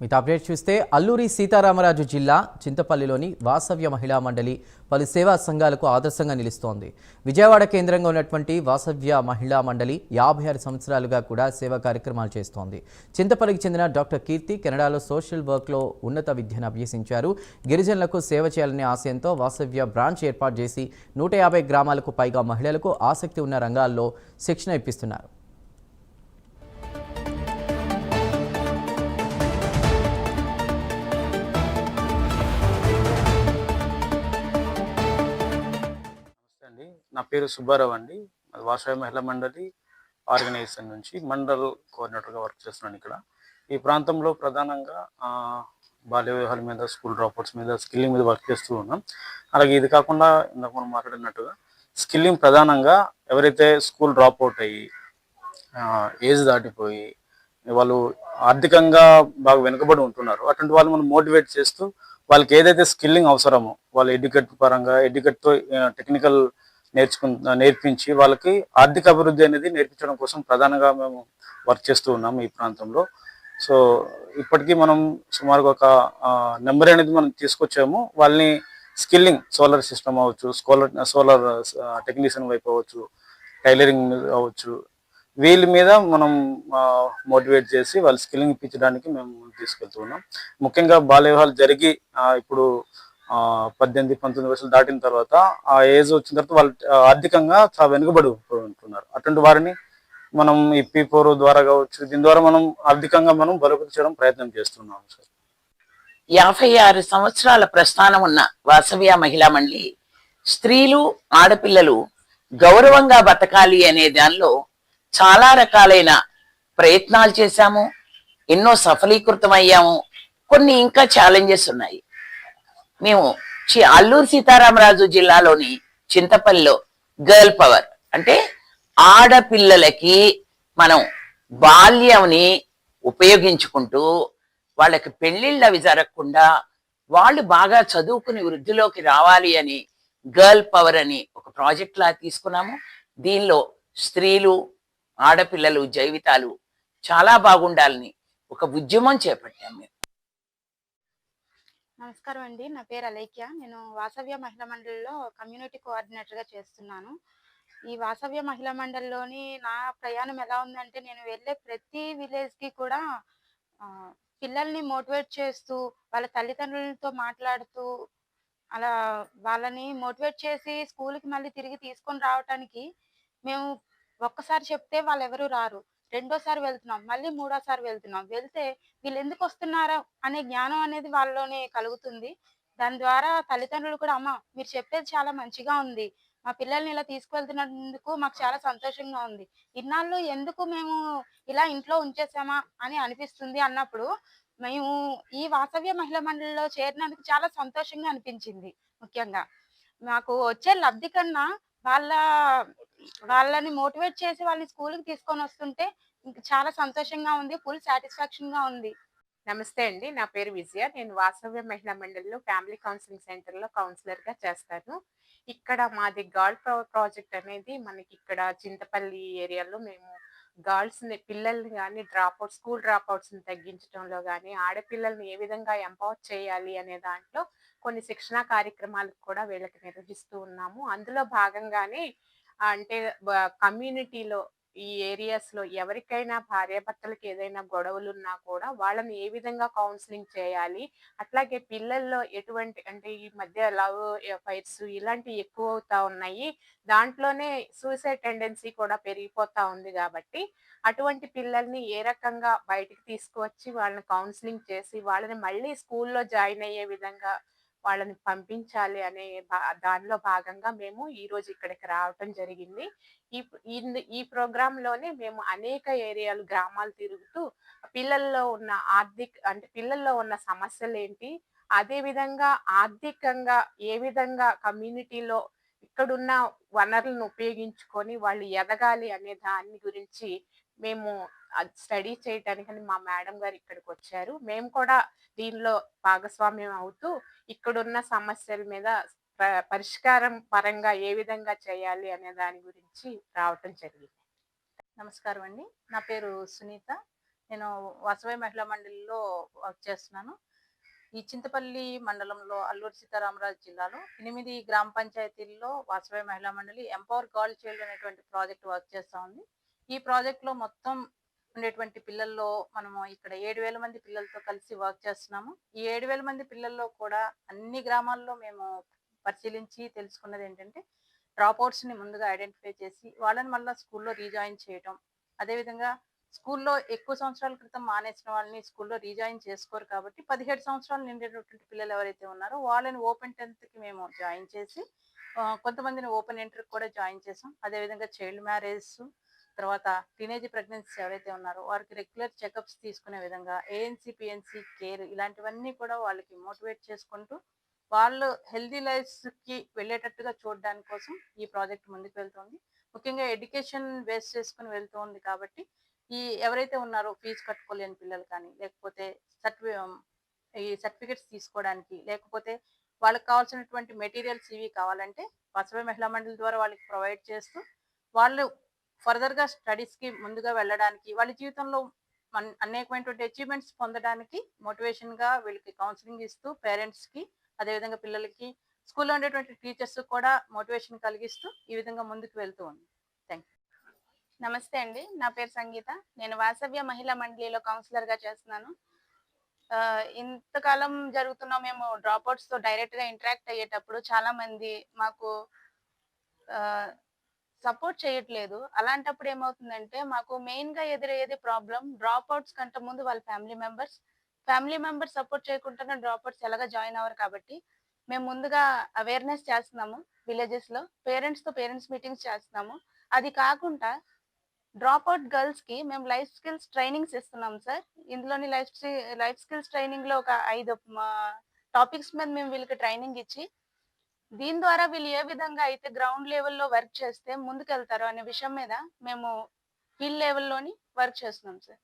మిగతా అప్డేట్ చూస్తే అల్లూరి సీతారామరాజు జిల్లా చింతపల్లిలోని వాసవ్య మహిళా మండలి పలు సేవా సంఘాలకు ఆదర్శంగా నిలుస్తోంది. విజయవాడ కేంద్రంగా ఉన్నటువంటి వాసవ్య మహిళా మండలి యాభై ఆరు సంవత్సరాలుగా కూడా సేవా కార్యక్రమాలు చేస్తోంది. చింతపల్లికి చెందిన డాక్టర్ కీర్తి కెనడాలో సోషల్ వర్క్లో ఉన్నత విద్యను అభ్యసించారు. గిరిజనులకు సేవ చేయాలనే ఆశయంతో వాసవ్య బ్రాంచ్ ఏర్పాటు చేసి నూట యాభై గ్రామాలకు పైగా మహిళలకు ఆసక్తి ఉన్న రంగాల్లో శిక్షణ ఇప్పిస్తున్నారు. పేరు సుబ్బారావు అండి. అది వాసవి మహిళా మండలి ఆర్గనైజేషన్ నుంచి మండల్ కోఆర్డినేటర్గా వర్క్ చేస్తున్నాను ఇక్కడ. ఈ ప్రాంతంలో ప్రధానంగా బాల్య వివాహాల మీద స్కూల్ డ్రాప్అవుట్స్ మీద స్కిల్లింగ్ మీద వర్క్ చేస్తూ ఉన్నాం. అలాగే ఇది కాకుండా ఇందాక మనం మాట్లాడినట్టుగా స్కిల్లింగ్ ప్రధానంగా ఎవరైతే స్కూల్ డ్రాప్ అవుట్ అయ్యి ఏజ్ దాటిపోయి వాళ్ళు ఆర్థికంగా బాగా వెనుకబడి ఉంటున్నారు. అటువంటి వాళ్ళు మనం మోటివేట్ చేస్తూ వాళ్ళకి ఏదైతే స్కిల్లింగ్ అవసరమో వాళ్ళ ఎడ్యుకేట్ పరంగా ఎడ్యుకేట్తో టెక్నికల్ నేర్చుకు నేర్పించి వాళ్ళకి ఆర్థిక అభివృద్ధి అనేది నేర్పించడం కోసం ప్రధానంగా మేము వర్క్ చేస్తూ ఉన్నాం ఈ ప్రాంతంలో. సో ఇప్పటికీ మనం సుమారుగా ఒక నెంబర్ అనేది మనం తీసుకొచ్చాము. వాళ్ళని స్కిల్లింగ్ సోలార్ సిస్టమ్ అవ్వచ్చు సోలార్ సోలార్ టెక్నీషియన్ వైపు అవ్వచ్చు టైలరింగ్ అవ్వచ్చు వీళ్ళ మీద మనం మోటివేట్ చేసి వాళ్ళ స్కిల్లింగ్ ఇప్పించడానికి మేము తీసుకెళ్తూ ఉన్నాం. ముఖ్యంగా బాల్య వివాహాలు జరిగి ఇప్పుడు పద్దెనిమిది పంతొమ్మిది వయసులు దాటిన తర్వాత ఆ ఏజ్ వచ్చిన తర్వాత వాళ్ళు ఆర్థికంగా చాలా వెనుకబడి ఉంటున్నారు. అటువంటి వారిని మనం ఈ పీ ఫోర్ ద్వారా కావచ్చు దీని ద్వారా మనం ఆర్థికంగా మనం బలోపేతం చేయడం ప్రయత్నం చేస్తున్నాం సార్. యాభై ఆరు సంవత్సరాల ప్రస్థానం ఉన్న వాసవ్య మహిళా మండలి స్త్రీలు ఆడపిల్లలు గౌరవంగా బతకాలి అనే దానిలో చాలా రకాలైన ప్రయత్నాలు చేశాము ఎన్నో సఫలీకృతం అయ్యాము కొన్ని ఇంకా ఛాలెంజెస్ ఉన్నాయి. మేము అల్లూరు సీతారామరాజు జిల్లాలోని చింతపల్లిలో గర్ల్ పవర్. అంటే ఆడపిల్లలకి మనం బాల్యంని ఉపయోగించుకుంటూ వాళ్ళకి పెళ్ళిళ్ళు అవి జరగకుండా వాళ్ళు బాగా చదువుకుని వృద్ధిలోకి రావాలి అని గర్ల్ పవర్ అని ఒక ప్రాజెక్ట్ లా తీసుకున్నాము. దీనిలో స్త్రీలు ఆడపిల్లలు జీవితాలు చాలా బాగుండాలని ఒక ఉద్యమం చేపట్టాము మేము. నమస్కారం అండి. నా పేరు అలైక్య నేను వాసవ్య మహిళా మండలిలో కమ్యూనిటీ కోఆర్డినేటర్గా చేస్తున్నాను. ఈ వాసవ్య మహిళా మండలిలోని నా ప్రయాణం ఎలా ఉందంటే నేను వెళ్ళే ప్రతి విలేజ్కి కూడా పిల్లల్ని మోటివేట్ చేస్తూ వాళ్ళ తల్లిదండ్రులతో మాట్లాడుతూ అలా వాళ్ళని మోటివేట్ చేసి స్కూల్కి మళ్ళీ తిరిగి తీసుకొని రావటానికి మేము ఒక్కసారి చెప్తే వాళ్ళు ఎవరు రారు. రెండోసారి వెళ్తున్నాం మళ్ళీ మూడోసారి వెళ్తున్నాం. వెళ్తే వీళ్ళు ఎందుకు వస్తున్నారా అనే జ్ఞానం అనేది వాళ్ళలోనే కలుగుతుంది. దాని ద్వారా తల్లిదండ్రులు కూడా అమ్మ మీరు చెప్పేది చాలా మంచిగా ఉంది. మా పిల్లల్ని ఇలా తీసుకువెళ్తున్నందుకు మాకు చాలా సంతోషంగా ఉంది. ఇన్నాళ్ళు ఎందుకు మేము ఇలా ఇంట్లో ఉంచేసామా అని అనిపిస్తుంది అన్నప్పుడు మేము ఈ వాసవ్య మహిళా మండలిలో చేరినందుకు చాలా సంతోషంగా అనిపించింది ముఖ్యంగా. మాకు వచ్చే లబ్ధి కన్నా వాళ్ళ వాళ్ళని మోటివేట్ చేసి వాళ్ళని స్కూల్కి తీసుకొని వస్తుంటే చాలా సంతోషంగా ఉంది ఫుల్ సాటిస్ఫాక్షన్గా ఉంది. నమస్తే అండి. నా పేరు విజయ. నేను వాసవ్య మహిళా మండలిలో ఫ్యామిలీ కౌన్సిలింగ్ సెంటర్లో కౌన్సిలర్గా చేస్తాను. ఇక్కడ మాది గాడ్ ప్రాజెక్ట్ అనేది మనకి ఇక్కడ చింతపల్లి ఏరియాలో మేము గర్ల్స్ని పిల్లల్ని కానీ డ్రాప్అవుట్ స్కూల్ డ్రాప్అవుట్స్ని తగ్గించడంలో కానీ ఆడపిల్లల్ని ఏ విధంగా ఎంపవర్ చేయాలి అనే దాంట్లో కొన్ని శిక్షణా కార్యక్రమాలు కూడా వీళ్ళకి నిర్వహిస్తూ ఉన్నాము. అందులో భాగంగానే అంటే కమ్యూనిటీలో ఈ ఏరియాస్లో ఎవరికైనా భార్యాభర్తలకు ఏదైనా గొడవలు ఉన్నా కూడా వాళ్ళని ఏ విధంగా కౌన్సిలింగ్ చేయాలి? అట్లాగే పిల్లల్లో ఎటువంటి అంటే ఈ మధ్య లవ్ ఫైర్స్ ఇలాంటివి ఎక్కువ అవుతా ఉన్నాయి. దాంట్లోనే సూసైడ్ టెండెన్సీ కూడా పెరిగిపోతా ఉంది కాబట్టి అటువంటి పిల్లల్ని ఏ రకంగా బయటికి తీసుకువచ్చి వాళ్ళని కౌన్సిలింగ్ చేసి వాళ్ళని మళ్ళీ స్కూల్లో జాయిన్ అయ్యే విధంగా వాళ్ళని పంపించాలి అనే దానిలో భాగంగా మేము ఈ రోజు ఇక్కడికి రావటం జరిగింది. ఈ ఈ ప్రోగ్రామ్లోనే మేము అనేక ఏరియాలు గ్రామాలు తిరుగుతూ పిల్లల్లో ఉన్న ఆర్థిక అంటే పిల్లల్లో ఉన్న సమస్యలు ఏంటి అదే విధంగా ఆర్థికంగా ఏ విధంగా కమ్యూనిటీలో ఇక్కడున్న వనరులను ఉపయోగించుకొని వాళ్ళు ఎదగాలి అనే దాని గురించి మేము స్టడీ చేయటానికని మా మేడం గారు ఇక్కడికి వచ్చారు మేము కూడా దీనిలో భాగస్వామ్యం అవుతూ ఇక్కడున్న సమస్యల మీద ప- పరిష్కారం పరంగా ఏ విధంగా చేయాలి అనే దాని గురించి రావటం జరిగింది. నమస్కారం అండి. నా పేరు సునీత. నేను వాసవి మహిళా మండలిలో వర్క్ చేస్తున్నాను. ఈ చింతపల్లి మండలంలో అల్లూరు సీతారామరాజు జిల్లాలో ఎనిమిది గ్రామ పంచాయతీల్లో Vasavi Mahila Mandali empower girl child అనేటువంటి ప్రాజెక్ట్ వర్క్ చేస్తా ఉంది. ఈ ప్రాజెక్ట్లో మొత్తం ఉండేటువంటి పిల్లల్లో మనము ఇక్కడ ఏడు వేల మంది పిల్లలతో కలిసి వర్క్ చేస్తున్నాము. ఈ ఏడు వేల మంది పిల్లల్లో కూడా అన్ని గ్రామాల్లో మేము పరిశీలించి తెలుసుకున్నది ఏంటంటే డ్రాప్ అవుట్స్ని ముందుగా ఐడెంటిఫై చేసి వాళ్ళని మళ్ళీ స్కూల్లో రీజాయిన్ చేయటం. అదేవిధంగా స్కూల్లో ఎక్కువ సంవత్సరాల క్రితం మానేసిన వాళ్ళని స్కూల్లో రీజాయిన్ చేసుకోరు కాబట్టి పదిహేడు సంవత్సరాలు నిండేటటువంటి పిల్లలు ఎవరైతే ఉన్నారో వాళ్ళని ఓపెన్ టెన్త్కి మేము జాయిన్ చేసి కొంతమందిని ఓపెన్ ఎంట్రీ కూడా జాయిన్ చేసాం. అదేవిధంగా చైల్డ్ మ్యారేజ్ తర్వాత టీనేజ్ ప్రెగ్నెన్సీ ఎవరైతే ఉన్నారో వారికి రెగ్యులర్ చెకప్స్ తీసుకునే విధంగా ఏఎన్సీ పిఎన్సీ కేర్ ఇలాంటివన్నీ కూడా వాళ్ళకి మోటివేట్ చేసుకుంటూ వాళ్ళు హెల్దీ లైఫ్కి వెళ్ళేటట్టుగా చూడడానికి కోసం ఈ ప్రాజెక్ట్ ముందుకు వెళ్తుంది. ముఖ్యంగా ఎడ్యుకేషన్ బేస్ చేసుకుని వెళ్తుంది కాబట్టి ఈ ఎవరైతే ఉన్నారో ఫీజు కట్టుకోలేని పిల్లలు కానీ లేకపోతే సర్టిఫి ఈ సర్టిఫికెట్స్ తీసుకోవడానికి లేకపోతే వాళ్ళకి కావాల్సినటువంటి మెటీరియల్స్ ఇవి కావాలంటే వాసవి మహిళా మండలి ద్వారా వాళ్ళకి ప్రొవైడ్ చేస్తూ వాళ్ళు ఫర్దర్గా స్టడీస్కి ముందుగా వెళ్ళడానికి వాళ్ళ జీవితంలో అనేకమైనటువంటి అచీవ్మెంట్స్ పొందడానికి మోటివేషన్గా వీళ్ళకి కౌన్సిలింగ్ ఇస్తూ పేరెంట్స్కి అదేవిధంగా పిల్లలకి స్కూల్లో ఉండేటువంటి టీచర్స్ కూడా మోటివేషన్ కలిగిస్తూ ఈ విధంగా ముందుకు వెళ్తూ ఉంది. థ్యాంక్ నమస్తే అండి. నా పేరు సంగీత. నేను వాసవ్య మహిళా మండలిలో కౌన్సిలర్గా చేస్తున్నాను ఇంతకాలం జరుగుతున్న మేము డ్రాప్అవుట్స్తో డైరెక్ట్గా ఇంటరాక్ట్ అయ్యేటప్పుడు చాలా మంది మాకు సపోర్ట్ చేయట్లేదు. అలాంటప్పుడు ఏమవుతుందంటే మాకు మెయిన్గా ఎదురయ్యేది ప్రాబ్లం డ్రాప్అవుట్స్ కంటే ముందు వాళ్ళ family members family members support చేయకుండా డ్రాప్అవుట్స్ ఎలాగ జాయిన్ అవ్వరు కాబట్టి మేము ముందుగా అవేర్నెస్ చేస్తున్నాము విలేజెస్లో. పేరెంట్స్తో పేరెంట్స్ మీటింగ్స్ చేస్తున్నాము. అది కాకుండా డ్రాప్ అవుట్ గర్ల్స్కి మేము లైఫ్ స్కిల్స్ ట్రైనింగ్స్ ఇస్తున్నాం సార్ ఇందులోని లైఫ్ లైఫ్ స్కిల్స్ ట్రైనింగ్లో ఒక ఐదు టాపిక్స్ మీద మేము వీళ్ళకి ట్రైనింగ్ ఇచ్చి దీని ద్వారా వీళ్ళు ఏ విధంగా అయితే గ్రౌండ్ లెవెల్లో వర్క్ చేస్తే ముందుకెళ్తారో అనే విషయం మీద మేము ఫీల్డ్ లెవెల్లోని వర్క్ చేస్తున్నాం సార్.